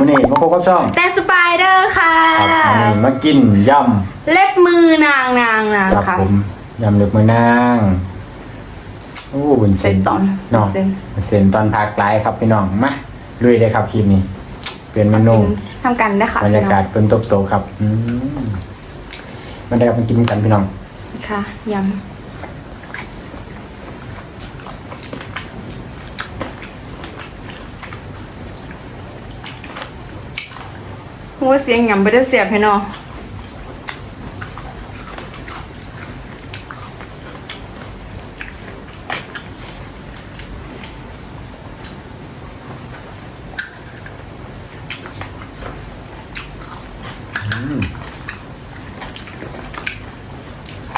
วันนี้มาพบกับช่องแต่สไปเดอร์ค่ะมากินยำเล็บมือนางนางนางครับค่ะยำเล็บมือนางโอ้บุญเส้นเซนตอนน้องเซนตอนพากไลฟ์ครับพี่น้องมาลุยเลยครับคลิปนี้ เปลี่ยนเมนูทำกันนะคะบรรยากาศฝนตกโตกครับมบรรยากาศมันกินกันพี่น้อง ค่ะยำ โอ้เสียงยำไปได้เสียบให้เนาะ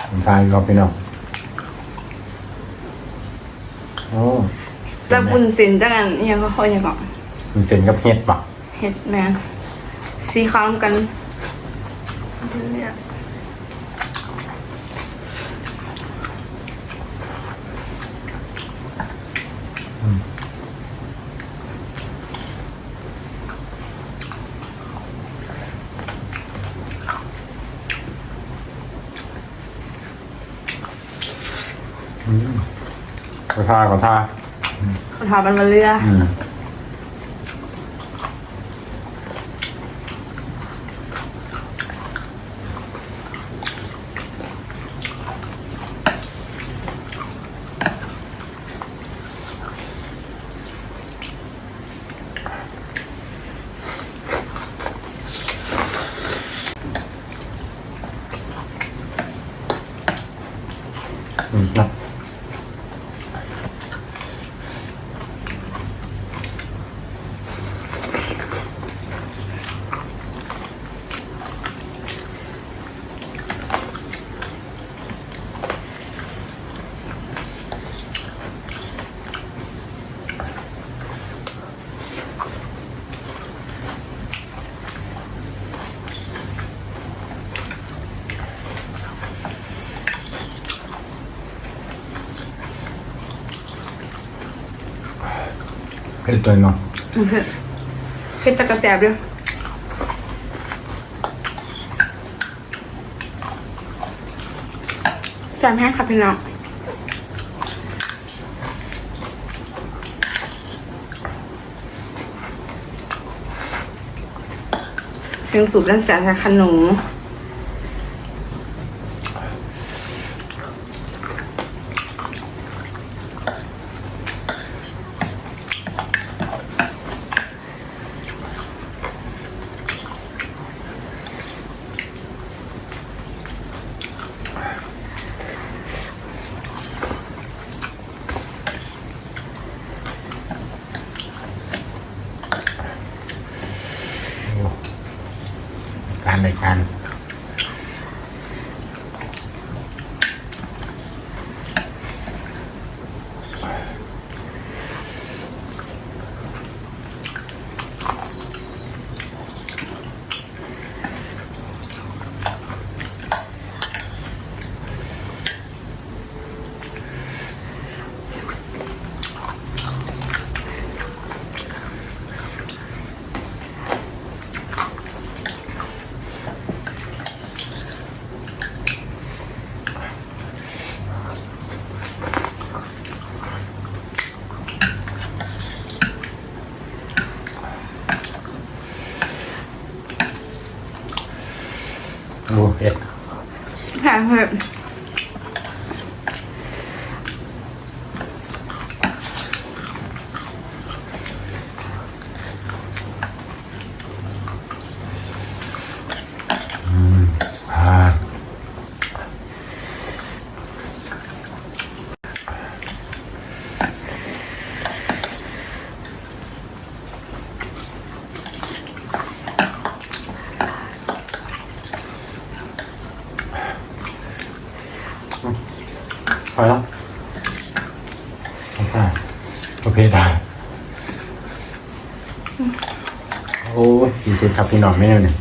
ผมทานครับพี่น้องโอ้จะบุญสินจังกันอิหยังก็ค่อยอย่างก่อนบุญเส้นกับเห็ดปะเห็ดแมน สีขาวกันเนี่ยขอท่าขอท่าคนทามันมาเรืออืมอืมนะ เผ็ดตัวเนาะเผ็ดตะกระแสบด้วยแสบแห้งค่ะพี่น้องเสียงสูบด้านแสบค่ะขนม การในการ โอ้เพอแล้วโอเคโอเคได้โอ้ยดีสุดครับพี่น้องไม่เนย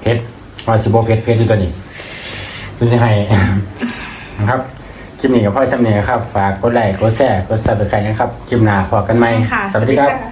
เพชรมาสิบโบเพชรเพชรอยู่ตัวนี้เพื่อจะให้นะครับคลิปนี้กับพ่อจำเนียครับ ฝากกดไลค์กดแชร์กดซับสไครต์นะครับ คลิปหน้าพอกันไหมค่ะสวัสดีครับะ